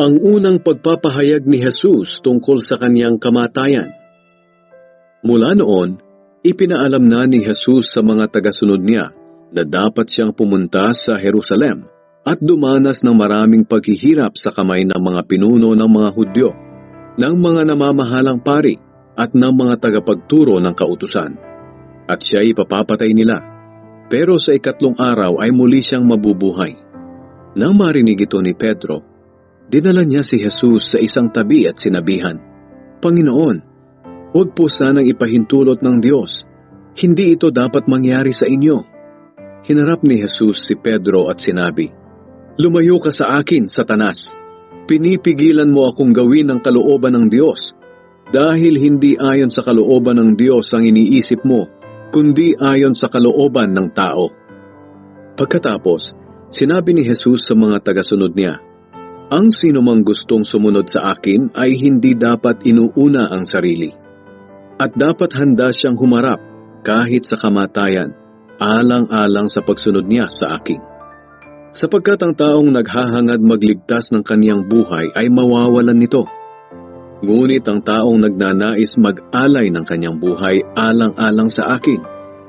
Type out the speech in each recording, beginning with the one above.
ang unang pagpapahayag ni Jesus tungkol sa kanyang kamatayan. Mula noon, ipinaalam na ni Jesus sa mga tagasunod niya na dapat siyang pumunta sa Jerusalem at dumanas ng maraming paghihirap sa kamay ng mga pinuno ng mga Hudyo, ng mga namamahalang pari at ng mga tagapagturo ng kautusan. At siya ipapapatay nila. Pero sa ikatlong araw ay muli siyang mabubuhay. Nang marinig ito ni Pedro, dinala niya si Jesus sa isang tabi at sinabihan, Panginoon, huwag po sanang ipahintulot ng Diyos. Hindi ito dapat mangyari sa inyo. Hinarap ni Jesus si Pedro at sinabi, Lumayo ka sa akin, Satanas. Pinipigilan mo akong gawin ang kalooban ng Diyos dahil hindi ayon sa kalooban ng Diyos ang iniisip mo, kundi ayon sa kalooban ng tao. Pagkatapos, sinabi ni Jesus sa mga tagasunod niya, Ang sinumang gustong sumunod sa akin ay hindi dapat inuuna ang sarili. At dapat handa siyang humarap kahit sa kamatayan, alang-alang sa pagsunod niya sa akin. Sapagkat ang taong naghahangad magligtas ng kaniyang buhay ay mawawalan nito. Ngunit ang taong nagnanais mag-alay ng kanyang buhay alang-alang sa akin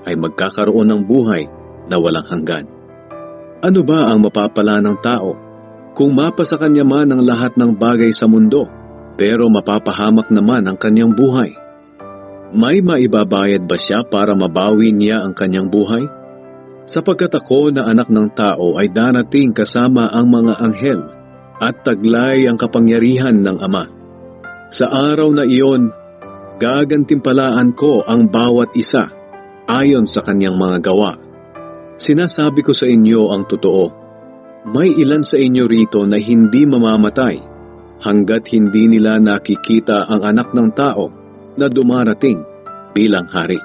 ay magkakaroon ng buhay na walang hanggan. Ano ba ang mapapala ng tao kung mapa sa kanya man ang lahat ng bagay sa mundo pero mapapahamak naman ang kanyang buhay? May maibabayad ba siya para mabawi niya ang kanyang buhay? Sapagkat ako na anak ng tao ay darating kasama ang mga anghel at taglay ang kapangyarihan ng Ama. Sa araw na iyon, gagantimpalaan ko ang bawat isa ayon sa kanyang mga gawa. Sinasabi ko sa inyo ang totoo. May ilan sa inyo rito na hindi mamamatay hanggat hindi nila nakikita ang anak ng tao na dumarating bilang hari.